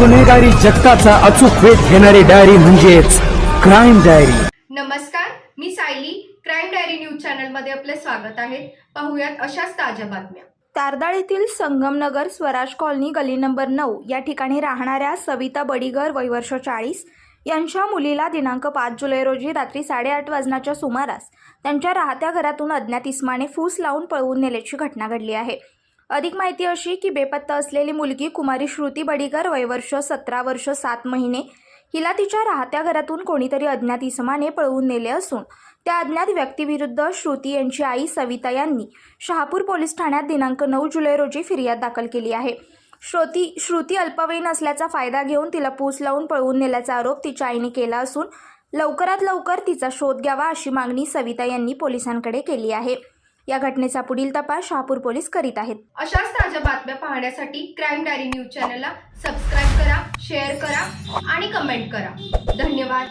गुन्हेगारी जगताचा अचूक वेध घेणारी डायरी म्हणजेच क्राईम डायरी नमस्कार मी सायली. क्राईम डायरी न्यूज चॅनलमध्ये आपले स्वागत आहे. पाहुयात अशाच ताज्या बातम्या. तारदाळ येथील संगमनगर स्वराज कॉलनी गली नंबर नऊ या ठिकाणी राहणाऱ्या सविता बडीगर वय वर्ष चाळीस यांच्या मुलीला दिनांक पाच जुलै रोजी रात्री साडेआठ वाजण्याच्या सुमारास त्यांच्या राहत्या घरातून अज्ञात इस्माने फूस लावून पळवून नेल्याची घटना घडली आहे. अधिक माहिती अशी की बेपत्ता असलेली मुलगी कुमारी श्रुती बडीकर वयवर्ष सतरा वर्ष सात महिने हिला तिच्या राहत्या घरातून कोणीतरी अज्ञात इसमाने पळवून नेले असून त्या अज्ञात व्यक्तीविरुद्ध श्रुती यांची आई सविता यांनी शहापूर पोलीस ठाण्यात दिनांक नऊ जुलै रोजी फिर्याद दाखल केली आहे. श्रुती श्रुती अल्पवयीन असल्याचा फायदा घेऊन तिला पूस लावून पळवून नेल्याचा आरोप तिच्या आईने केला असून लवकरात लवकर तिचा शोध घ्यावा अशी मागणी सविता यांनी पोलिसांकडे केली आहे. या घटनेचा पुढील तपास शहापूर पोलीस करीत आहेत. अशाच ताज्या बातम्या पाहण्यासाठी क्राईम डायरी न्यूज चॅनलला सबस्क्राईब करा शेअर करा आणि कमेंट करा. धन्यवाद.